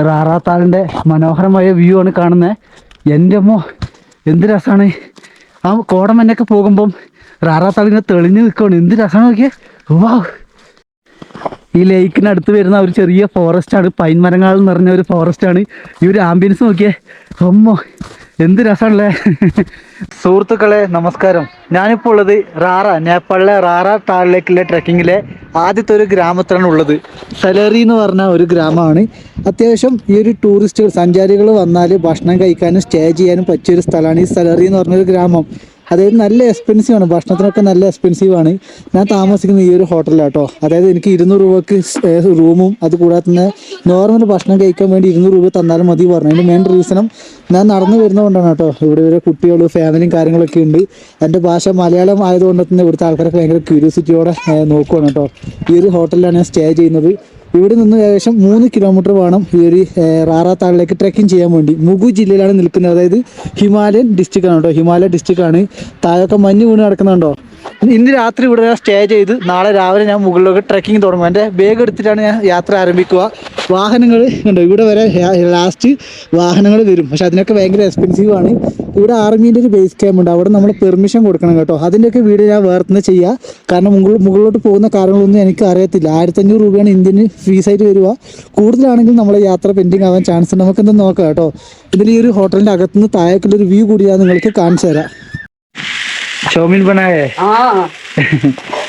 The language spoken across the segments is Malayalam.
റാറാത്താളിന്റെ മനോഹരമായ വ്യൂ ആണ് കാണുന്നത് എന്റെ അമ്മ എന്ത് രസമാണ് ആ കോടമഞ്ഞൊക്കെ പോകുമ്പം റാറാത്താളിനെ തെളിഞ്ഞു നിൽക്കുകയാണ് എന്ത് രസമാണ് നോക്കിയേ. വാ. ഈ ലേക്കിനടുത്ത് വരുന്ന ഒരു ചെറിയ ഫോറസ്റ്റ് ആണ്. പൈൻ മരങ്ങൾ നിറഞ്ഞ ഒരു ഫോറസ്റ്റ് ആണ്. ഈ ഒരു ആംബിയൻസ് നോക്കിയേ. അമ്മോ. എന്ത് രസമല്ലേ സുഹൃത്തുക്കളെ നമസ്കാരം. ഞാനിപ്പോൾ ഉള്ളത് റാറ നേപ്പാളിലെ റാറ താളിലേക്കുള്ള ട്രക്കിങ്ങിലെ ആദ്യത്തെ ഒരു ഗ്രാമത്തിലാണ് ഉള്ളത്. സലറി എന്ന് പറഞ്ഞ ഒരു ഗ്രാമമാണ്. അത്യാവശ്യം ഈ ഒരു ടൂറിസ്റ്റുകൾ സഞ്ചാരികൾ വന്നാൽ ഭക്ഷണം കഴിക്കാനും സ്റ്റേ ചെയ്യാനും പറ്റിയ ഒരു സ്ഥലമാണ് ഈ സലറി എന്ന് പറഞ്ഞൊരു ഗ്രാമം. അതായത് നല്ല എക്സ്പെൻസീവ് ആണ്. ഭക്ഷണത്തിനൊക്കെ നല്ല എക്സ്പെൻസീവ് ആണ്. ഞാൻ താമസിക്കുന്നത് ഈ ഒരു ഹോട്ടലിലാട്ടോ. അതായത് എനിക്ക് ഇരുന്നൂറ് രൂപക്ക് റൂമും അത് കൂടാതെ തന്നെ നോർമൽ ഭക്ഷണം കഴിക്കാൻ വേണ്ടി ഇരുന്നൂറ് രൂപ തന്നാലും മതി പറഞ്ഞു. അതിന്റെ മെയിൻ റീസണും ഞാൻ നടന്നു വരുന്നതുകൊണ്ടാണ് കേട്ടോ. ഇവിടെ വരെ കുട്ടികൾ ഫാമിലിയും കാര്യങ്ങളൊക്കെ ഉണ്ട്. എന്റെ ഭാഷ മലയാളം ആയതുകൊണ്ട് തന്നെ ഇവിടുത്തെ ആൾക്കാരൊക്കെ ഭയങ്കര ക്യൂരിയോസിറ്റിയോടെ നോക്കുവാണ് കേട്ടോ. ഈ ഒരു ഹോട്ടലിലാണ് ഞാൻ സ്റ്റേ ചെയ്യുന്നത്. ഇവിടെ നിന്ന് ഏകദേശം മൂന്ന് കിലോമീറ്റർ വേണം ഈ ഒരു റാറാത്താളിലേക്ക് ട്രെക്കിംഗ് ചെയ്യാൻ വേണ്ടി. മുഗു ജില്ലയിലാണ് നിൽക്കുന്നത്. അതായത് ഹിമാലയൻ ഡിസ്ട്രിക്ട് ആണ് കേട്ടോ. ഹിമാലയ ഡിസ്ട്രിക്ട് ആണ്. താഴൊക്കെ മഞ്ഞ് വീണ് കിടക്കുന്നുണ്ടോ? ഇന്ന് രാത്രി ഇവിടെ ഞാൻ സ്റ്റേ ചെയ്ത് നാളെ രാവിലെ ഞാൻ മുകളിലേക്ക് ട്രെക്കിംഗ് തുടങ്ങും. എന്റെ ബാഗ് എടുത്തിട്ടാണ് ഞാൻ യാത്ര ആരംഭിക്കുക. വാഹനങ്ങൾ കണ്ടോ? ഇവിടെ വരെ ലാസ്റ്റ് വാഹനങ്ങൾ വരും. പക്ഷെ അതിനൊക്കെ ഭയങ്കര എക്സ്പെൻസീവ് ആണ്. ഇവിടെ ആർമീന്റെ ഒരു ബേസ് ക്യാമ്പ് ഉണ്ട്. അവിടെ നമ്മൾ പെർമിഷൻ കൊടുക്കണം കേട്ടോ. അതിന്റെയൊക്കെ വീഡിയോ ഞാൻ വേർത്തുനിന്ന് ചെയ്യുക കാരണം മുകളിലോട്ട് പോകുന്ന കാര്യങ്ങളൊന്നും എനിക്ക് അറിയത്തില്ല. ആയിരത്തഞ്ഞൂറ് രൂപയാണ് ഇന്ത്യന് ഫീസായിട്ട് വരിക കൂടുതലാണെങ്കിൽ നമ്മളെ യാത്ര പെൻഡിങ് ആവാൻ ചാൻസ് ഉണ്ട് നമുക്ക് എന്തെന്ന് നോക്കാം കേട്ടോ ഇതിൽ ഈ ഒരു ഹോട്ടലിൻ്റെ അകത്തുനിന്ന് താഴേക്കുള്ളൊരു വ്യൂ കൂടി ഞാൻ നിങ്ങൾക്ക് കാണിച്ചു തരാം ചോമിൻ ബനായേ हाँ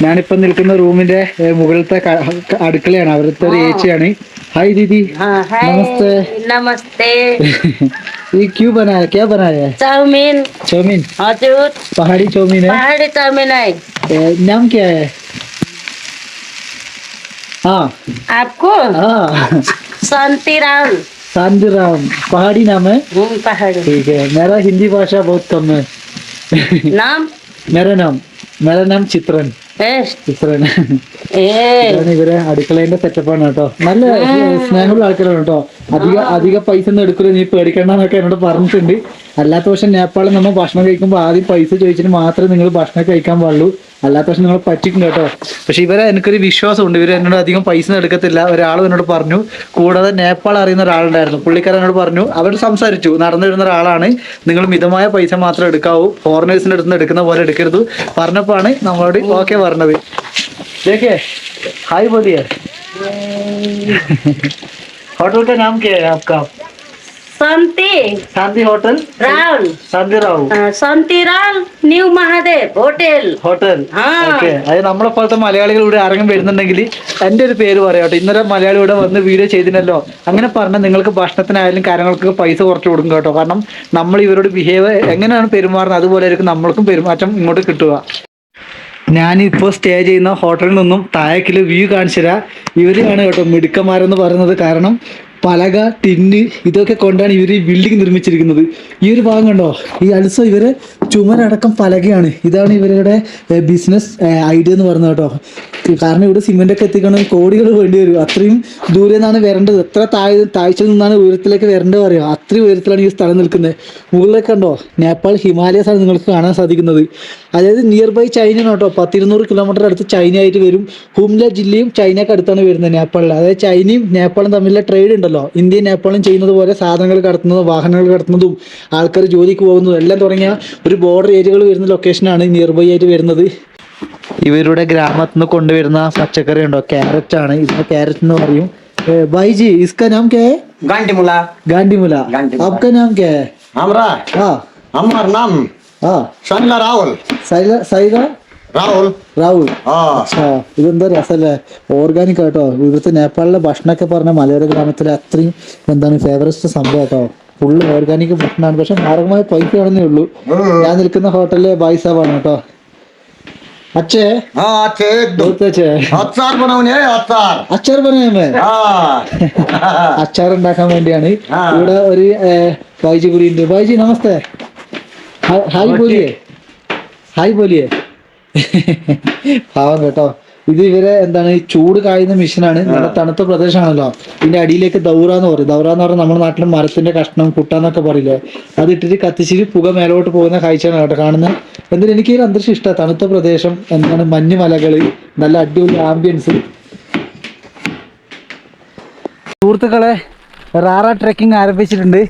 ഞാനിപ്പോ നിൽക്കുന്ന റൂമിന്റെ ഏ, മുകളിലത്തെ ക- ക- അടുക്കളയാണ് അവിടുത്തെ ഒരു ഏച്ചിയാണ് ഹായ് ദീദി हाँ है नमस्ते। नमस्ते ये क्यों बनाया क्या बनाया है चाउमीन चौमीन हजुर पहाड़ी चौमीन है पहाड़ी चाउमीन है ए, नाम क्या है हाँ आपको हाँ शांतिराम शांतिराम पहाड़ी नाम है हम्म, पहाड़ी ठीक है मेरा हिंदी भाषा बहुत कम है नाम मेरा नाम मेरा नाम चित्रन एस ചിത്രൻ ए ഇതാണ് ഇവരെ അടുക്കളേന്റെ സെറ്റപ്പാണ് കേട്ടോ നല്ല സ്നേഹമുള്ള ആൾക്കാരാണ് കേട്ടോ അധിക അധിക പൈസ ഒന്നും എടുക്കില്ല നീ പേടിക്കണ്ടെന്നൊക്കെ എന്നോട് പറഞ്ഞിട്ടുണ്ട് അല്ലാത്ത പക്ഷെ നേപ്പാളിൽ നമ്മൾ ഭക്ഷണം കഴിക്കുമ്പോൾ ആദ്യം പൈസ ചോദിച്ചിട്ട് മാത്രമേ നിങ്ങൾ ഭക്ഷണം കഴിക്കാൻ പാടുള്ളൂ. അല്ലാത്ത പക്ഷെ നിങ്ങൾ പറ്റിക്കും കേട്ടോ. പക്ഷെ ഇവരെ എനിക്കൊരു വിശ്വാസമുണ്ട്. ഇവർ എന്നോട് അധികം പൈസ എടുക്കത്തില്ല. ഒരാൾ എന്നോട് പറഞ്ഞു കൂടാതെ നേപ്പാൾ അറിയുന്ന ഒരാളുണ്ടായിരുന്നു. പുള്ളിക്കാരൻ എന്നോട് പറഞ്ഞു അവർ സംസാരിച്ചു. നടന്നു വരുന്ന ഒരാളാണ്. നിങ്ങൾ മിതമായ പൈസ മാത്രം എടുക്കാവൂ. ഫോറിനേഴ്സിന്റെ അടുത്ത് എടുക്കുന്ന പോലെ എടുക്കരുത്. പറഞ്ഞപ്പോഴാണ് നമ്മളോട് ഓക്കെ പറഞ്ഞത്. ദേഖേ ഹായ് ബോലിയേ ഹോട്ടൽ കാ നാം കേ आपका शांति शांति होटल राम शांति राव हाँ, Shantiram new Mahadev hotel hotel ആ. ഓക്കെ അതായത് നമ്മളെ പോലത്തെ മലയാളികൾ ഇവിടെ ആരെങ്കിലും വരുന്നുണ്ടെങ്കിൽ എൻ്റെ ഒരു പേര് പറയാട്ടോ ഇന്നലെ മലയാളി ഇവിടെ വന്ന് വീഡിയോ ചെയ്തിനല്ലോ അങ്ങനെ പറഞ്ഞാൽ നിങ്ങൾക്ക് ഭക്ഷണത്തിനായാലും കാര്യങ്ങൾക്കൊക്കെ പൈസ കുറച്ച് കൊടുക്കും കേട്ടോ കാരണം നമ്മൾ ഇവരോട് ബിഹേവ് എങ്ങനെയാണ് പെരുമാറുന്നത് അതുപോലെ ആയിരിക്കും നമ്മൾക്കും പെരുമാറ്റം ഇങ്ങോട്ട് കിട്ടുക ഞാനിപ്പോൾ സ്റ്റേ ചെയ്യുന്ന ഹോട്ടലിൽ നിന്നും താഴേക്കില് വ്യൂ കാണിച്ചു തരാം ഇവരാണ് കേട്ടോ മിടുക്കന്മാരെന്ന് പറയുന്നത് കാരണം പലക ടിന്ന് ഇതൊക്കെ കൊണ്ടാണ് ഇവർ ഈ ബിൽഡിംഗ് നിർമ്മിച്ചിരിക്കുന്നത്. ഈ ഒരു ഭാഗം കണ്ടോ? ഈ അൽസോ ഇവരെ ചുമരടക്കം പലകയാണ്. ഇതാണ് ഇവരുടെ ബിസിനസ് ഐഡിയ എന്ന് പറയുന്നത് കേട്ടോ. കാരണം ഇവിടെ സിമെന്റ് ഒക്കെ എത്തിക്കണമെങ്കിൽ കോടികൾ വേണ്ടി വരും. അത്രയും ദൂരെ നിന്നാണ് വരേണ്ടത്. എത്ര താഴ് താഴ്ചയിൽ നിന്നാണ് ഉയരത്തിലേക്ക് വരേണ്ടത് അറിയാം? അത്രയും ഉയരത്തിലാണ് ഈ സ്ഥലം നിൽക്കുന്നത്. മുകളിലേക്ക് കണ്ടോ? നേപ്പാൾ ഹിമാലയസ് ആണ് നിങ്ങൾക്ക് കാണാൻ സാധിക്കുന്നത്. അതായത് നിയർ ബൈ ചൈന കേട്ടോ. പത്തിരുന്നൂറ് കിലോമീറ്റർ അടുത്ത് ചൈന ആയിട്ട് വരും. ഹുംല ജില്ലയും ചൈനക്ക് അടുത്താണ് വരുന്നത് നേപ്പാളിൽ അതായത് ചൈനയും നേപ്പാളും തമ്മിലുള്ള ട്രേഡ് ഉണ്ടല്ലോ. ഇന്ത്യയും നേപ്പാളും ചെയ്യുന്നത് പോലെ സാധനങ്ങൾ കടത്തുന്നതും വാഹനങ്ങൾ കടത്തുന്നതും ആൾക്കാർ ജോലിക്ക് പോകുന്നതും എല്ലാം തുടങ്ങിയ ഒരു ബോർഡർ ഏരിയകൾ വരുന്ന ലൊക്കേഷനാണ് നിയർ ബൈ ആയിട്ട് വരുന്നത്. ഇവരുടെ ഗ്രാമത്തിൽ നിന്ന് കൊണ്ടുവരുന്ന പച്ചക്കറി ഉണ്ടോ ക്യാരറ്റ് ആണ് ഇതിന് ക്യാരറ്റ് എന്ന് പറയും ഏ, ഭായിജി ഇസ്ക നാം ക്യാ ഹൈ गांडीमुला गांडीमुला गांडीमुला। आपका नाम क्या है हमरा हाँ हमार नाम हाँ शनिला राहुल സൈല സൈല राहुल രാഹുൽ हाँ ആ ഇതെന്താ രസല്ലേ ഓർഗാനിക് ആട്ടോ ഇവിടുത്തെ നേപ്പാളിലെ ഭക്ഷണമൊക്കെ പറഞ്ഞ മലയോര ഗ്രാമത്തിലെ അത്രയും എന്താണ് ഫേവറസ്റ്റ് സംഭവം കേട്ടോ ഫുള്ള് ഓർഗാനിക് ഭക്ഷണമാണ് പക്ഷെ മാർഗമായ പൈസ ആണെന്നേ ഉള്ളൂ ഞാൻ നിൽക്കുന്ന ഹോട്ടലിലെ ബായ് സാബാണ് കേട്ടോ അച്ഛേ हाँ अच्छे एकदम बहुत अच्छे अचार बनाउने है अचार അച്ചാർ പറയാമേ हाँ അച്ചാർ ഉണ്ടാക്കാൻ വേണ്ടിയാണ് ആ. ഇവിടെ ഒരു ഏ, ബായിജി കൂടി ഉണ്ട് ബായിജി നമസ്തേ ഹായ് ഹായ് ബോലിയേ ഹായ് ബോലിയേ പാവം കേട്ടോ ഇത് ഇവരെ എന്താണ് ഈ ചൂട് കായുന്ന മെഷീനാണ് നല്ല തണുത്ത പ്രദേശമാണല്ലോ. ഇതിന്റെ അടിയിലേക്ക് ദൗറ എന്ന് പറയും. ദൗറ എന്ന് പറഞ്ഞാൽ നമ്മുടെ നാട്ടിൽ മരത്തിന്റെ കഷ്ണം കുട്ടാന്നൊക്കെ പറയില്ലേ? അത് ഇട്ടിട്ട് കത്തിച്ചിട്ട് പുക മേലോട്ട് പോകുന്ന കാഴ്ചയാണ് കേട്ടോ കാണുന്നത്. എന്തായാലും എനിക്ക് ഈ അന്തരീക്ഷം ഇഷ്ടമാണ് തണുത്ത പ്രദേശം എന്താണ് മഞ്ഞ് മലകൾ നല്ല അടിപൊളി ആംബിയൻസ് സുഹൃത്തുക്കളെ റാറ ട്രെക്കിംഗ് ആരംഭിച്ചിട്ടുണ്ട്.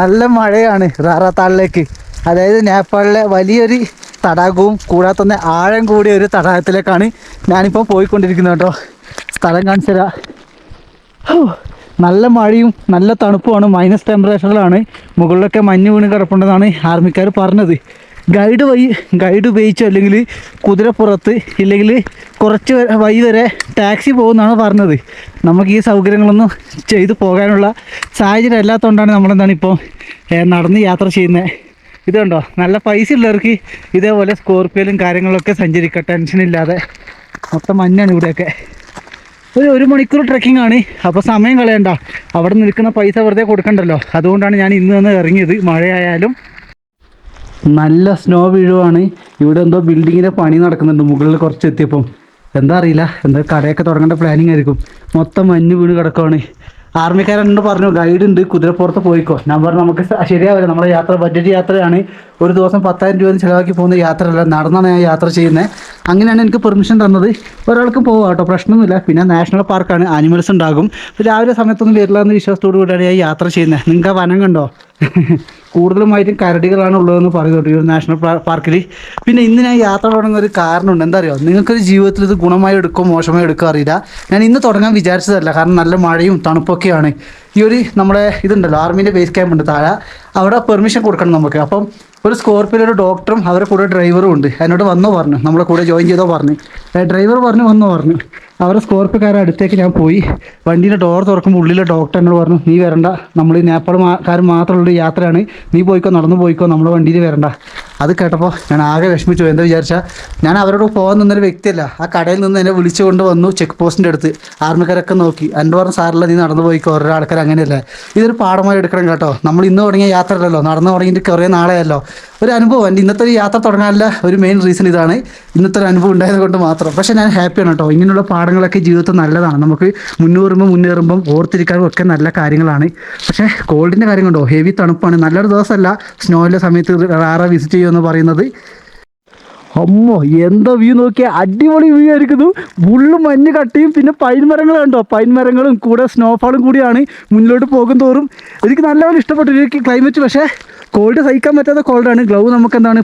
നല്ല മഴയാണ് റാറ താളിലേക്ക്. അതായത് നേപ്പാളിലെ വലിയൊരു തടാകവും കൂടാതെ തന്നെ ആഴം കൂടിയ ഒരു തടാകത്തിലേക്കാണ് ഞാനിപ്പോൾ പോയിക്കൊണ്ടിരിക്കുന്നത് കേട്ടോ. സ്ഥലം കാണിച്ചു തരാം. നല്ല മഴയും നല്ല തണുപ്പുമാണ് മൈനസ് ടെമ്പറേച്ചറിലാണ് മുകളിലൊക്കെ മഞ്ഞ് വീണ് കിടപ്പുണ്ടെന്നാണ് ആർമിക്കാർ പറഞ്ഞത്. ഗൈഡ് വഴി ഗൈഡ് ഉപയോഗിച്ചോ അല്ലെങ്കിൽ കുതിരപ്പുറത്ത് ഇല്ലെങ്കിൽ കുറച്ച് വഴി വരെ ടാക്സി പോകുമെന്നാണ് പറഞ്ഞത്. നമുക്ക് ഈ സൗകര്യങ്ങളൊന്നും ചെയ്തു പോകാനുള്ള സാഹചര്യം അല്ലാത്തതുകൊണ്ടാണ് നമ്മളെന്താണ് ഇപ്പോൾ നടന്ന് യാത്ര ചെയ്യുന്നത്. ഇത് കണ്ടോ? നല്ല പൈസ ഉള്ളവർക്ക് ഇതേപോലെ സ്കോർപ്പിയോയിലും കാര്യങ്ങളൊക്കെ സഞ്ചരിക്കാം. ടെൻഷനില്ലാതെ മൊത്തം മഞ്ഞാണ് ഇവിടെയൊക്കെ. ഒരു ഒരു മണിക്കൂർ ട്രക്കിംഗ് ആണ്. അപ്പോൾ സമയം കളയണ്ട. അവിടെ നിൽക്കുന്ന പൈസ വെറുതെ കൊടുക്കണ്ടല്ലോ. അതുകൊണ്ടാണ് ഞാൻ ഇന്ന് വന്ന് ഇറങ്ങിയത്. മഴയായാലും. നല്ല സ്നോ വീഴുവാണ്. ഇവിടെ എന്തോ ബിൽഡിങ്ങിന്റെ പണി നടക്കുന്നുണ്ട്. മുകളിൽ കുറച്ച് എത്തിയപ്പം. എന്താ അറിയില്ല. എന്താ കടയൊക്കെ തുടങ്ങേണ്ട പ്ലാനിങ് ആയിരിക്കും. മൊത്തം മഞ്ഞ് വീണ് കിടക്കുവാണ്. ആർമിക്കാരെന്നോട് പറഞ്ഞു ഗൈഡ് ഉണ്ട് കുതിരപ്പുറത്ത് പോയിക്കോ. നമ്പർ നമുക്ക് ശരിയാവില്ല. നമ്മുടെ യാത്ര ബഡ്ജറ്റ് യാത്രയാണ്. ഒരു ദിവസം പത്തായിരം രൂപ ചിലവാക്കി പോകുന്ന യാത്രയല്ല നടന്നാണ് ഞാൻ യാത്ര ചെയ്യുന്നത് അങ്ങനെയാണ് എനിക്ക് പെർമിഷൻ തന്നത്. ഒരാൾക്കും പോകാം കേട്ടോ പ്രശ്നമൊന്നുമില്ല. പിന്നെ നാഷണൽ പാർക്കാണ് ആനിമൽസ് ഉണ്ടാകും. രാവിലെ സമയത്തൊന്നും വരില്ല എന്ന് വിശ്വാസത്തോടു കൂടിയാണ് ഞാൻ യാത്ര ചെയ്യുന്നത് നിങ്ങൾക്ക് വനം കണ്ടോ? കൂടുതലുമായിട്ടും കരടികളാണ് ഉള്ളതെന്ന് പറയുന്നുണ്ട് ഈ ഒരു നാഷണൽ പാർക്കിൽ പിന്നെ ഇന്ന് ഞാൻ യാത്ര തുടങ്ങുന്ന ഒരു കാരണമുണ്ട്. എന്താ അറിയോ നിങ്ങൾക്കൊരു ജീവിതത്തിൽ ഇത് ഗുണമായി എടുക്കുമോ മോശമായി എടുക്കോ അറിയില്ല. ഞാൻ ഇന്ന് തുടങ്ങാൻ വിചാരിച്ചതല്ല. കാരണം നല്ല മഴയും തണുപ്പൊക്കെയാണ്. ഈ ഒരു നമ്മുടെ ഇതുണ്ടല്ലോ ആർമീന്റെ ബേസ് ക്യാമ്പ് ഉണ്ട് താഴെ. അവിടെ പെർമിഷൻ കൊടുക്കണം നമുക്ക്. അപ്പം ഒരു സ്കോർപ്പിയിൽ ഒരു ഡോക്ടറും അവരുടെ കൂടെ ഡ്രൈവറും ഉണ്ട്. എന്നോട് വന്നോ പറഞ്ഞു. നമ്മളെ കൂടെ ജോയിൻ ചെയ്തോ പറഞ്ഞു. ഡ്രൈവർ പറഞ്ഞു വന്നോ പറഞ്ഞു. അവരെ സ്കോർപ്പിയോക്കാരുടെ അടുത്തേക്ക് ഞാൻ പോയി. വണ്ടിയുടെ ഡോർ തുറക്കുമ്പോൾ ഉള്ളിലെ ഡോക്ടർ എന്നോട് പറഞ്ഞു നീ വരണ്ട. നമ്മൾ നേപ്പാൾ കാരൻ മാത്രമുള്ള യാത്രയാണ്. നീ പോയിക്കോ നടന്നു പോയിക്കോ നമ്മുടെ വണ്ടിയിൽ വരണ്ട. അത് കേട്ടപ്പോൾ ഞാൻ ആകെ വിഷമിച്ചു. എന്താ വിചാരിച്ചാൽ ഞാൻ അവരോട് പോകാൻ നിന്നൊരു വ്യക്തിയല്ല. ആ കടയിൽ നിന്ന് എന്നെ വിളിച്ചു കൊണ്ട് വന്നു ചെക്ക് പോസ്റ്റിന്റെ അടുത്ത്. ആർമിക്കാരൊക്കെ നോക്കി. എന്റെ പറഞ്ഞ സാറില്ല നീ നടന്നു പോയിക്കോ. ഓരോ ആൾക്കാർ അങ്ങനെയല്ലേ? ഇതൊരു പാഠമായി എടുക്കണം കേട്ടോ. നമ്മൾ ഇന്ന് തുടങ്ങിയ യാത്രയല്ലോ നടന്നു തുടങ്ങിയിട്ട് കുറേ നാളെയല്ലോ. ഒരു അനുഭവം. എന്റെ ഇന്നത്തെ ഒരു യാത്ര തുടങ്ങാനുള്ള ഒരു മെയിൻ റീസൺ ഇതാണ്. ഇന്നത്തെ ഒരു അനുഭവം ഉണ്ടായത് കൊണ്ട് മാത്രം. പക്ഷേ ഞാൻ ഹാപ്പിയാണ് കേട്ടോ. ഇങ്ങനെയുള്ള പാഠങ്ങളൊക്കെ ജീവിതത്തിൽ നല്ലതാണ്. നമുക്ക് മുന്നേറുമ്പോൾ മുന്നേറുമ്പം ഓർത്തിരിക്കാനും ഒക്കെ നല്ല കാര്യങ്ങളാണ്. പക്ഷേ കോൾഡിന്റെ കാര്യം കൊണ്ടോ? ഹെവി തണുപ്പാണ്. നല്ലൊരു ദിവസമല്ല. സ്നോയിലെ സമയത്ത് റാറ വിസിറ്റ് ചെയ്യുമെന്ന് പറയുന്നത്. അമ്മോ എന്താ വ്യൂ നോക്കിയാൽ അടിപൊളി വ്യൂ ആയിരിക്കുന്നു. ഫുള്ള് മഞ്ഞ് കട്ടിയും പിന്നെ പൈൻ മരങ്ങളും കണ്ടോ? പൈൻ മരങ്ങളും കൂടെ സ്നോഫാളും കൂടിയാണ് മുന്നിലോട്ട് പോകും തോറും. എനിക്ക് നല്ലപോലെ ഇഷ്ടപ്പെട്ടു. ക്ലൈമറ്റ് പക്ഷേ കോൾഡ് സഹിക്കാൻ പറ്റാത്ത കോൾഡാണ്. ഗ്ലൗ നമുക്ക് എന്താണ്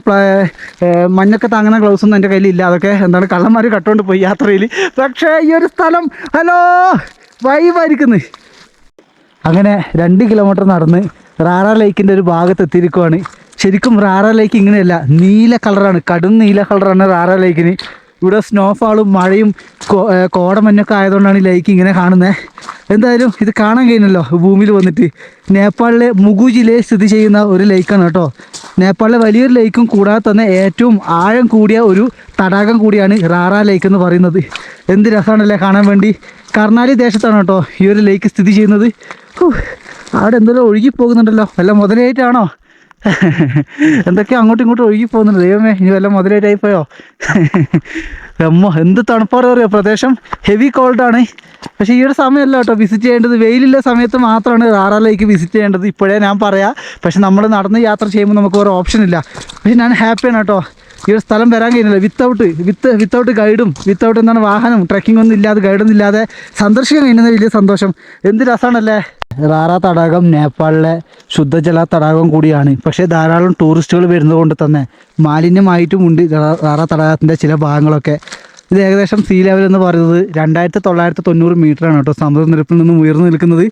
മഞ്ഞൊക്കെ താങ്ങുന്ന ഗ്ലൗസ് ഒന്നും എന്റെ കയ്യിലില്ല. അതൊക്കെ എന്താണ് കള്ളന്മാർ കട്ടുകൊണ്ട് പോയി യാത്രയിൽ പക്ഷേ ഈ ഒരു സ്ഥലം ഹലോ വൈബായിരിക്കുന്നു അങ്ങനെ രണ്ട് കിലോമീറ്റർ നടന്ന് റാറ ലേക്കിന്റെ ഒരു ഭാഗത്ത് എത്തിയിരിക്കുവാണ് ശരിക്കും റാറ ലേക്ക് ഇങ്ങനെയല്ല നീല കളറാണ് കടും നീല കളറാണ് റാറ ലേക്കിന് ഇവിടെ സ്നോഫാളും മഴയും കോടമഞ്ഞൊക്കെ ആയതുകൊണ്ടാണ് ഈ ലേക്ക് ഇങ്ങനെ കാണുന്നത് എന്തായാലും ഇത് കാണാൻ കഴിയുന്നല്ലോ ഭൂമിയിൽ വന്നിട്ട്. നേപ്പാളിലെ മുഗു ജില്ലയിൽ സ്ഥിതി ചെയ്യുന്ന ഒരു ലേക്കാണ് കേട്ടോ. നേപ്പാളിലെ വലിയൊരു ലേക്കും കൂടാതെ തന്നെ ഏറ്റവും ആഴം കൂടിയ ഒരു തടാകം കൂടിയാണ് റാറ ലേക്ക് എന്ന് പറയുന്നത്. എന്ത് രസമാണല്ലേ കാണാൻ വേണ്ടി. കർണാലി ദേശത്താണ് കേട്ടോ ഈ ഒരു ലേക്ക് സ്ഥിതി ചെയ്യുന്നത്. അവിടെ എന്തെല്ലാം ഒഴുകി പോകുന്നുണ്ടല്ലോ. വല്ല മുതലായിട്ടാണോ? എന്തൊക്കെയോ അങ്ങോട്ടും ഇങ്ങോട്ടും ഒഴുകി പോകുന്നുണ്ട്. ദൈവമേ ഇനി വല്ല മുതലായിട്ടായി പോയോ? അമ്മോ എന്ത് തണുപ്പാണ് പറയുക പ്രദേശം ഹെവി കോൾഡാണ് പക്ഷേ ഈ ഒരു സമയമല്ല കേട്ടോ വിസിറ്റ് ചെയ്യേണ്ടത്. വെയിലുള്ള സമയത്ത് മാത്രമാണ് റാറാ ലേക്ക് വിസിറ്റ് ചെയ്യേണ്ടത്. ഇപ്പോഴേ ഞാൻ പറയാം. പക്ഷെ നമ്മൾ നടന്ന് യാത്ര ചെയ്യുമ്പോൾ നമുക്ക് ഒരു ഓപ്ഷൻ ഇല്ല. പക്ഷെ ഞാൻ ഹാപ്പിയാണ് കേട്ടോ. ഈ ഒരു സ്ഥലം വരാൻ കഴിയുന്നില്ല വിത്തൗട്ട് വിത്ത് വിത്തൗട്ട് ഗൈഡും വിത്തൗട്ട് എന്താണ് വാഹനം ട്രക്കിംഗ് ഒന്നും ഇല്ലാതെ ഗൈഡൊന്നും ഇല്ലാതെ സന്ദർശിക്കാൻ കഴിയുന്നത് വലിയ സന്തോഷം. എന്ത് രസമാണല്ലേ റാറ തടാകം നേപ്പാളിലെ ശുദ്ധജല തടാകം കൂടിയാണ്. പക്ഷേ ധാരാളം ടൂറിസ്റ്റുകൾ വരുന്നത് കൊണ്ട് തന്നെ മാലിന്യമായിട്ടുമുണ്ട് റാറ തടാകത്തിന്റെ ചില ഭാഗങ്ങളൊക്കെ. ഇത് ഏകദേശം സീ ലെവൽ എന്ന് പറയുന്നത് രണ്ടായിരത്തി തൊള്ളായിരത്തി തൊണ്ണൂറ് മീറ്ററാണ് കേട്ടോ സമുദ്രനിരപ്പിൽ നിന്നും ഉയർന്നു നിൽക്കുന്നത്.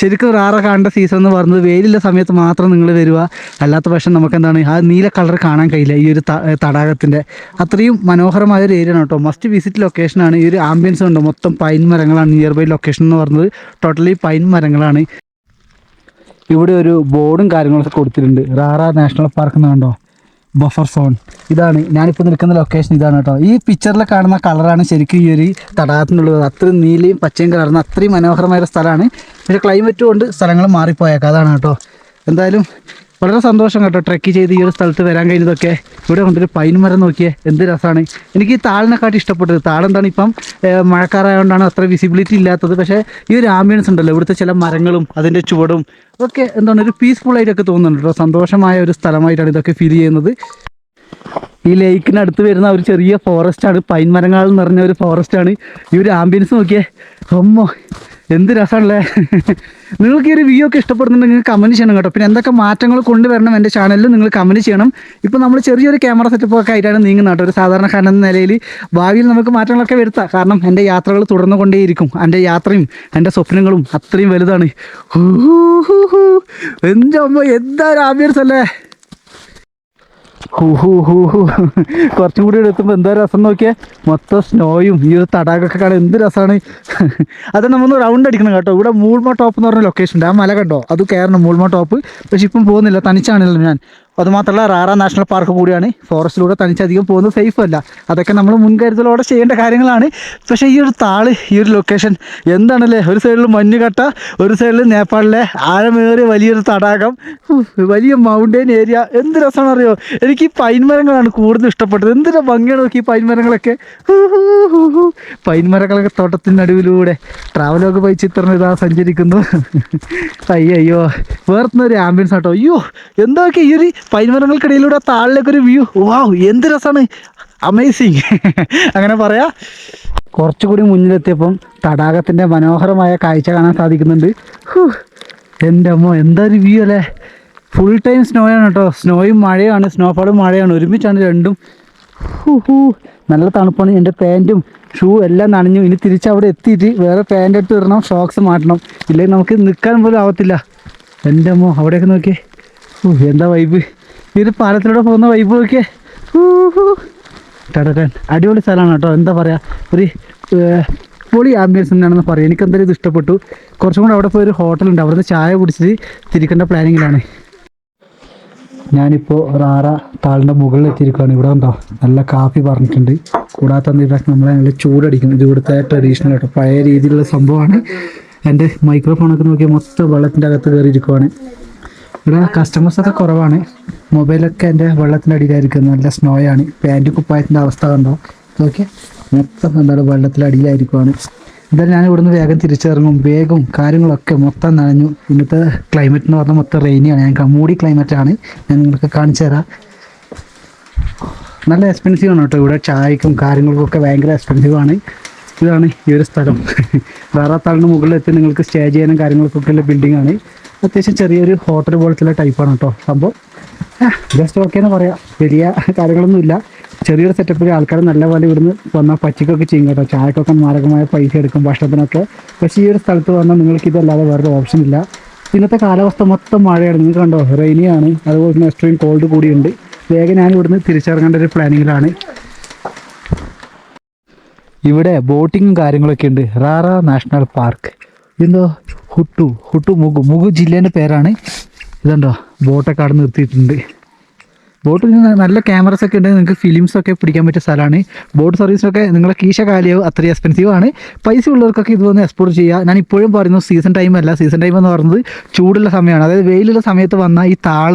ശരിക്കും ഒരു ആറ കാണേണ്ട സീസൺ എന്ന് പറയുന്നത് വെയിലുള്ള സമയത്ത് മാത്രം നിങ്ങൾ വരിക. അല്ലാത്ത പക്ഷം നമുക്ക് എന്താണ് ആ നീല കളർ കാണാൻ കഴിയില്ല ഈ ഒരു തടാകത്തിന്റെ. അത്രയും മനോഹരമായ ഒരു ഏരിയ ആണ് കേട്ടോ. മസ്റ്റ് വിസിറ്റ് ലൊക്കേഷനാണ് ഈ ഒരു ആംബിയൻസ് ഉണ്ട് മൊത്തം പൈൻ മരങ്ങളാണ്. നിയർ ബൈ ലൊക്കേഷൻ എന്ന് പറയുന്നത് ടോട്ടലി പൈൻ മരങ്ങളാണ്. ഇവിടെ ഒരു ബോർഡും കാര്യങ്ങളൊക്കെ കൊടുത്തിട്ടുണ്ട്. റാറ നാഷണൽ പാർക്ക് എന്ന് കണ്ടോ? ബഫർ സോൺ ഇതാണ്. ഞാനിപ്പോൾ നിൽക്കുന്ന ലൊക്കേഷൻ ഇതാണ് കേട്ടോ ഈ പിക്ചറിൽ കാണുന്ന കളറാണ് ശരിക്കും ഈ ഒരു തടാകത്തിനുള്ളത്. അത്രയും നീലയും പച്ചയും കലർന്ന അത്രയും മനോഹരമായ സ്ഥലമാണ്. പക്ഷേ ക്ലൈമറ്റ് കൊണ്ട് സ്ഥലങ്ങൾ മാറിപ്പോയേക്കാം. അതാണ് കേട്ടോ എന്തായാലും വളരെ സന്തോഷം കേട്ടോ ട്രെക്ക് ചെയ്ത് ഈ ഒരു സ്ഥലത്ത് വരാൻ കഴിഞ്ഞതൊക്കെ. ഇവിടെ കൊണ്ടൊരു പൈൻ മരം നോക്കിയേ എന്ത് രസമാണ് എനിക്ക് ഈ താളിനെക്കാട്ടി ഇഷ്ടപ്പെട്ടത്. താളെന്താണ് ഇപ്പം മഴക്കാറായതുകൊണ്ടാണ് അത്ര വിസിബിലിറ്റി ഇല്ലാത്തത്. പക്ഷേ ഈ ഒരു ആംബിയൻസ് ഉണ്ടല്ലോ ഇവിടുത്തെ ചില മരങ്ങളും അതിന്റെ ചുവടും ഒക്കെ എന്താണ് ഒരു പീസ്ഫുൾ ആയിട്ടൊക്കെ തോന്നുന്നുണ്ട് കേട്ടോ. സന്തോഷമായ ഒരു സ്ഥലമായിട്ടാണ് ഇതൊക്കെ ഫീൽ ചെയ്യുന്നത്. ഈ ലേക്കിനടുത്ത് വരുന്ന ഒരു ചെറിയ ഫോറസ്റ്റാണ് പൈൻ മരങ്ങൾ നിറഞ്ഞ ഒരു ഫോറസ്റ്റാണ് ഈ ഒരു ആംബിയൻസ് നോക്കിയേ. അമ്മോ എന്ത് രസമല്ലേ നിങ്ങൾക്ക് ഈ ഒരു വ്യൂ ഒക്കെ ഇഷ്ടപ്പെടുന്നുണ്ടെങ്കിൽ കമന്റ് ചെയ്യണം കേട്ടോ. പിന്നെ എന്തൊക്കെ മാറ്റങ്ങൾ കൊണ്ടുവരണം എന്റെ ചാനലിൽ നിങ്ങൾ കമന്റ് ചെയ്യണം. ഇപ്പോൾ നമ്മൾ ചെറിയൊരു ക്യാമറ സെറ്റപ്പ് ഒക്കെ ആയിട്ടാണ് നീങ്ങുന്നത് കേട്ടോ. ഒരു സാധാരണക്കാരൻ എന്ന നിലയിൽ ഭാവിയിൽ നമുക്ക് മാറ്റങ്ങളൊക്കെ വരുത്താം. കാരണം എന്റെ യാത്രകൾ തുടർന്നു കൊണ്ടേയിരിക്കും എന്റെ യാത്രയും എന്റെ സ്വപ്നങ്ങളും അത്രയും വലുതാണ്. എന്റെ അമ്മ എന്താ ആംബിയൻസ് അല്ലേ? കുറച്ചും കൂടി എത്തുമ്പോൾ എന്താ രസം നോക്കിയാൽ മൊത്തം സ്നോയും ഈ ഒരു തടാകമൊക്കെ കാണാൻ എന്ത് രസമാണ് അത് നമ്മൊന്ന് റൗണ്ട് അടിക്കണം കേട്ടോ. ഇവിടെ മൂൾമ ടോപ്പ് എന്ന് പറഞ്ഞ ലൊക്കേഷൻ ഉണ്ട്. ആ മല കണ്ടോ? അത് കയറണം മൂൾമ ടോപ്പ് പക്ഷെ ഇപ്പം പോകുന്നില്ല. തനിച്ചാണല്ലോ ഞാൻ. അതുമാത്രമല്ല റാറ നാഷണൽ പാർക്ക് കൂടിയാണ്. ഫോറസ്റ്റിലൂടെ തനിച്ചധികം പോകുന്നത് സേഫ് അല്ല അതൊക്കെ നമ്മൾ മുൻകരുതലോടെ ചെയ്യേണ്ട കാര്യങ്ങളാണ്. പക്ഷേ ഈ ഒരു താൾ ഈ ഒരു ലൊക്കേഷൻ എന്താണല്ലേ? ഒരു സൈഡിൽ മഞ്ഞുകട്ട ഒരു സൈഡിൽ നേപ്പാളിലെ ആഴമേറിയ വലിയൊരു തടാകം. വലിയ മൗണ്ടൈൻ ഏരിയ എന്ത് രസമാണ് അറിയോ എനിക്ക് ഈ പൈൻ മരങ്ങളാണ് കൂടുതൽ ഇഷ്ടപ്പെട്ടത്. എന്തിനാ ഭംഗിയാണ് നോക്കി ഈ പൈൻ മരങ്ങളൊക്കെ? തോട്ടത്തിനടുവിലൂടെ ട്രാവലൊക്കെ പോയി ചിത്രം ഇതാ സഞ്ചരിക്കുന്നു. അയ്യോ അയ്യോ വേർത്തുന്നൊരു ആംബിയൻസ് ആട്ടോ. അയ്യോ എന്തൊക്കെ ഈ ഒരു പൈൻ മരങ്ങൾക്കിടയിലൂടെ താഴിലേക്ക് ഒരു വ്യൂ വാവ് എന്ത് രസമാണ് അമേസിങ് അങ്ങനെ പറയാ. കുറച്ചുകൂടി മുന്നിലെത്തിയപ്പം തടാകത്തിന്റെ മനോഹരമായ കാഴ്ച കാണാൻ സാധിക്കുന്നുണ്ട്. എന്റെ അമ്മ എന്താ ഒരു വ്യൂ അല്ലേ? ഫുൾ ടൈം സ്നോയാണ് കേട്ടോ. സ്നോയും മഴയാണ് സ്നോഫാളും മഴയാണ്. ഒരുമിച്ചാണ് രണ്ടും. നല്ല തണുപ്പാണ്. എന്റെ പാന്റും ഷൂ എല്ലാം നനഞ്ഞു. ഇനി തിരിച്ച് അവിടെ എത്തിയിട്ട് വേറെ പാന്റ് എടുത്ത് ഇടണം ഷോക്സ് മാറ്റണം. ഇല്ലെങ്കിൽ നമുക്ക് നിൽക്കാൻ പോലും ആവത്തില്ല. എന്റെ അമ്മ അവിടെയൊക്കെ നോക്കിയേ. എന്താ വൈബ് ഈ ഒരു പാലത്തിലൂടെ പോകുന്ന വൈബ് നോക്കിയേ. ഹൂ. അടിപൊളി സ്ഥലമാണ് കേട്ടോ. എന്താ പറയുക ഒരു പൊളി ആംബിയൻസ് തന്നെയാണെന്ന് പറയാം. എനിക്ക് എന്തായാലും ഇത് ഇഷ്ടപ്പെട്ടു. കുറച്ചും കൂടെ അവിടെ പോയി ഒരു ഹോട്ടലുണ്ട് അവിടുന്ന് ചായ കുടിച്ചിട്ട് തിരിക്കേണ്ട പ്ലാനിങ്ങിലാണ് ഞാനിപ്പോൾ റാറ താളിന്റെ മുകളിൽ എത്തിയിരിക്കുകയാണ് ഇവിടെ ഉണ്ടോ നല്ല കാപ്പി പറഞ്ഞിട്ടുണ്ട്. കൂടാത്ത തന്നെ നമ്മളെ നല്ല ചൂടടിക്കും. ഇത് ഇവിടുത്തെ ട്രഡീഷണൽ കേട്ടോ പഴയ രീതിയിലുള്ള സംഭവമാണ്. എന്റെ മൈക്രോഫോണൊക്കെ നോക്കിയാൽ മൊത്തം വെള്ളത്തിന്റെ അകത്ത് കയറിയിരിക്കുവാണ്. ഇവിടെ കസ്റ്റമേഴ്സ് ഒക്കെ കുറവാണ്. മൊബൈലൊക്കെ എന്റെ വെള്ളത്തിന്റെ അടിയിലായിരിക്കും. നല്ല സ്നോയാണ് പാന്റ് കുപ്പായത്തിന്റെ അവസ്ഥ കണ്ടോ? ഇതൊക്കെ മൊത്തം എന്താണ് വെള്ളത്തിന്റെ അടിയിലായിരിക്കുവാണ്. എന്തായാലും ഞാൻ ഇവിടുന്ന് വേഗം തിരിച്ചിറങ്ങും. വേഗം കാര്യങ്ങളൊക്കെ മൊത്തം നനഞ്ഞു. ഇന്നത്തെ ക്ലൈമറ്റ് എന്ന് പറഞ്ഞാൽ മൊത്തം റെയിനിയാണ് ഞാൻ മൂടി ക്ലൈമറ്റാണ് ഞാൻ നിങ്ങൾക്ക് കാണിച്ചു തരാം. നല്ല എക്സ്പെൻസീവ് ആണ് കേട്ടോ ഇവിടെ ചായക്കും കാര്യങ്ങൾക്കൊക്കെ ഭയങ്കര എക്സ്പെൻസീവ് ആണ്. ഇതാണ് ഈ ഒരു സ്ഥലം. വേറെ മുകളിൽ മുകളിലെത്തി നിങ്ങൾക്ക് സ്റ്റേ ചെയ്യാനും കാര്യങ്ങൾക്കൊക്കെ ഉള്ള ബിൽഡിംഗ് ആണ്. അത്യാവശ്യം ചെറിയൊരു ഹോട്ടൽ പോലത്തെ ടൈപ്പാണ് കേട്ടോ സംഭവം. ജസ്റ്റ് ഓക്കെ എന്ന് പറയാം. വലിയ കാര്യങ്ങളൊന്നുമില്ല ചെറിയൊരു സെറ്റപ്പിൽ ആൾക്കാർ നല്ലപോലെ ഇവിടുന്ന് വന്നാൽ പച്ചക്കൊക്കെ ചെയ്യും കേട്ടോ. ചായക്കൊക്കെ മാരകമായ പൈസ എടുക്കും ഭക്ഷണത്തിനൊക്കെ. പക്ഷേ ഈ ഒരു സ്ഥലത്ത് വന്നാൽ നിങ്ങൾക്ക് ഇതല്ലാതെ വേറെ ഓപ്ഷൻ ഇല്ല. ഇന്നത്തെ കാലാവസ്ഥ മൊത്തം മഴയാണ്. നിങ്ങൾക്ക് കണ്ടോ? റെയിനിയാണ് അതുപോലെ തന്നെ എക്സ്ട്രീം കോൾഡ് കൂടിയുണ്ട് വേഗം ഞാൻ ഇവിടുന്ന് തിരിച്ചിറങ്ങേണ്ട ഒരു പ്ലാനിങ്ങിലാണ് ഇവിടെ ബോട്ടിങ്ങും കാര്യങ്ങളൊക്കെ ഉണ്ട്. Rara national park. ഇതെന്തോ? ഹുട്ടു ഹുട്ടു മുഗു മുഗു ജില്ലേന്റെ പേരാണ്. ഇതുണ്ടോ ബോട്ടൊക്കെ അവിടെ നിർത്തിയിട്ടുണ്ട്. ബോട്ടിൽ നല്ല ക്യാമറസ് ഒക്കെ ഉണ്ട് നിങ്ങൾക്ക് ഫിലിംസ് ഒക്കെ പിടിക്കാൻ പറ്റിയ സ്ഥലമാണ്. ബോട്ട് സർവീസിനൊക്കെ നിങ്ങളെ കീശ കാലിയാവും അത്രയും എക്സ്പെൻസീവ് ആണ്. പൈസ ഉള്ളവർക്കൊക്കെ ഇത് എക്സ്പോർട്ട് ചെയ്യുക. ഞാൻ ഇപ്പോഴും പറയുന്നു സീസൺ ടൈം അല്ല സീസൺ ടൈം എന്ന് പറയുന്നത് ചൂടുള്ള സമയമാണ്. അതായത് വെയിലുള്ള സമയത്ത് വന്ന ഈ താൾ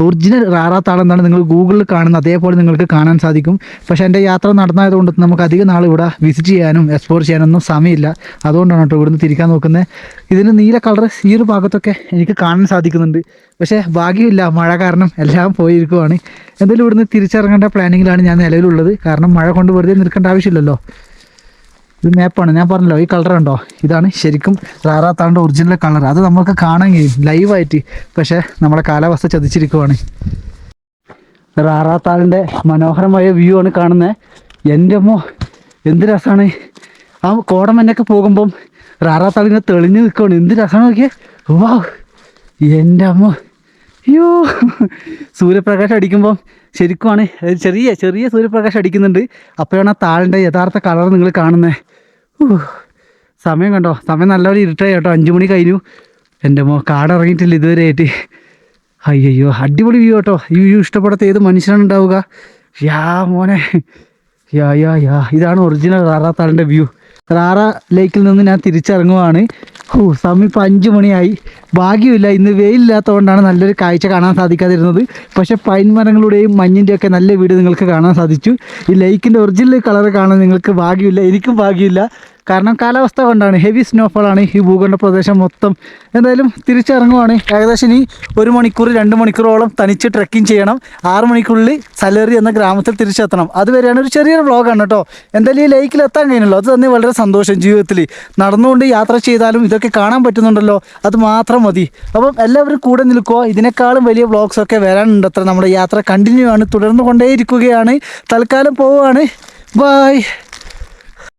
ഒറിജിനൽ റാറാ താളം എന്താണ് നിങ്ങൾ ഗൂഗിളിൽ കാണുന്നത്. അതേപോലെ നിങ്ങൾക്ക് കാണാൻ സാധിക്കും. പക്ഷേ എന്റെ യാത്ര നടന്നതുകൊണ്ട് നമുക്ക് അധികം നാൾ ഇവിടെ വിസിറ്റ് ചെയ്യാനും എക്സ്പ്ലോർ ചെയ്യാനൊന്നും സമയമില്ല. അതുകൊണ്ടാണ് കേട്ടോ ഇവിടുന്ന് തിരിക്കാൻ നോക്കുന്നത്. ഇതിന് നീല കളർ ഈ ഒരു ഭാഗത്തൊക്കെ എനിക്ക് കാണാൻ സാധിക്കുന്നുണ്ട്. പക്ഷേ ഭാഗ്യമില്ല. മഴ കാരണം എല്ലാം പോയിരിക്കുവാണ്. എന്തായാലും ഇവിടുന്ന് തിരിച്ചിറങ്ങേണ്ട പ്ലാനിങ്ങിലാണ് ഞാൻ നിലവിലുള്ളത്. കാരണം മഴ കൊണ്ട് വെറുതെ നിൽക്കേണ്ട ആവശ്യമില്ലല്ലോ. ഇത് മാപ്പാണ് ഞാൻ പറഞ്ഞല്ലോ ഈ കളർ ഉണ്ടോ ഇതാണ് ശരിക്കും റാറാത്താണ്ട് ഒറിജിനൽ കളർ അത് നമുക്ക് കാണാൻ കഴിയും ലൈവായിട്ട് പക്ഷേ നമ്മുടെ കാലാവസ്ഥ ചതിച്ചിരിക്കുവാണ്. റാറാത്താളിന്റെ മനോഹരമായ വ്യൂ ആണ് കാണുന്നത്. എന്റെ അമ്മോ എന്ത് രസമാണ്. ആ കോടമഞ്ഞൊക്കെ പോകുമ്പം റാറാത്താളിങ്ങനെ തെളിഞ്ഞ് നിൽക്കുകയാണ് എന്ത് രസമാണ് നോക്കിയേ. വാ എന്റെ അമ്മ. അയ്യോ. സൂര്യപ്രകാശം അടിക്കുമ്പോൾ ശരിക്കുമാണ് ചെറിയ ചെറിയ സൂര്യപ്രകാശം അടിക്കുന്നുണ്ട്. അപ്പോഴാണ് ആ താളിന്റെ യഥാർത്ഥ കളർ നിങ്ങൾ കാണുന്നത് സമയം കണ്ടോ? സമയം നല്ലപോലെ ഇരുട്ടായി കേട്ടോ. അഞ്ച് മണി കഴിഞ്ഞു. എന്റെ മോ കാടിറങ്ങിയിട്ടില്ല ഇതുവരെ ആയിട്ട്. അയ്യോ അടിപൊളി വ്യൂ കേട്ടോ. ഈ വ്യൂ ഇഷ്ടപ്പെടാത്ത ഏത് മനുഷ്യനാണ് ഉണ്ടാവുക? യാ മോനെ. യാ യാ യാ. ഇതാണ് ഒറിജിനൽ റാറാത്താളിന്റെ വ്യൂ റാറ ലേക്കിൽ നിന്ന് ഞാൻ തിരിച്ചിറങ്ങുവാണ്. ഹൂ സമയം ഇപ്പം അഞ്ച് മണിയായി. ഭാഗ്യമില്ല ഇന്ന് വെയിലില്ലാത്തതുകൊണ്ടാണ് നല്ലൊരു കാഴ്ച കാണാൻ സാധിക്കാതിരുന്നത്. പക്ഷേ പൈൻ മരങ്ങളുടെയും മഞ്ഞിന്റെയൊക്കെ നല്ല വീട് നിങ്ങൾക്ക് കാണാൻ സാധിച്ചു. ഈ ലേക്കിന്റെ ഒറിജിനൽ കളർ കാണാൻ നിങ്ങൾക്ക് ഭാഗ്യമില്ല എനിക്കും ഭാഗ്യമില്ല. കാരണം കാലാവസ്ഥ കൊണ്ടാണ് ഹെവി സ്നോഫോളാണ് ഈ ഭൂഖണ്ഡ പ്രദേശം മൊത്തം. എന്തായാലും തിരിച്ചിറങ്ങുവാണ്. ഏകദേശം ഇനി ഒരു മണിക്കൂർ രണ്ട് മണിക്കൂറോളം തനിച്ച് ട്രക്കിംഗ് ചെയ്യണം. ആറ് മണിക്കുള്ളിൽ സലേറി എന്ന ഗ്രാമത്തിൽ തിരിച്ചെത്തണം. അതുവരെയാണ് ഒരു ചെറിയൊരു വ്ളോഗാണ് കേട്ടോ. എന്തായാലും ഈ ലൈക്കിൽ എത്താൻ കഴിഞ്ഞല്ലോ. അത് തന്നെ വളരെ സന്തോഷം ജീവിതത്തിൽ. നടന്നുകൊണ്ട് യാത്ര ചെയ്താലും ഇതൊക്കെ കാണാൻ പറ്റുന്നുണ്ടല്ലോ. അത് മാത്രം മതി. അപ്പം എല്ലാവരും കൂടെ നിൽക്കുക. ഇതിനേക്കാളും വലിയ വ്ളോഗ്സ് ഒക്കെ വരാനുണ്ട് അത്ര നമ്മുടെ യാത്ര കണ്ടിന്യൂ ആണ് തുടർന്നു കൊണ്ടേയിരിക്കുകയാണ് തൽക്കാലം പോവുകയാണ്. ബായ്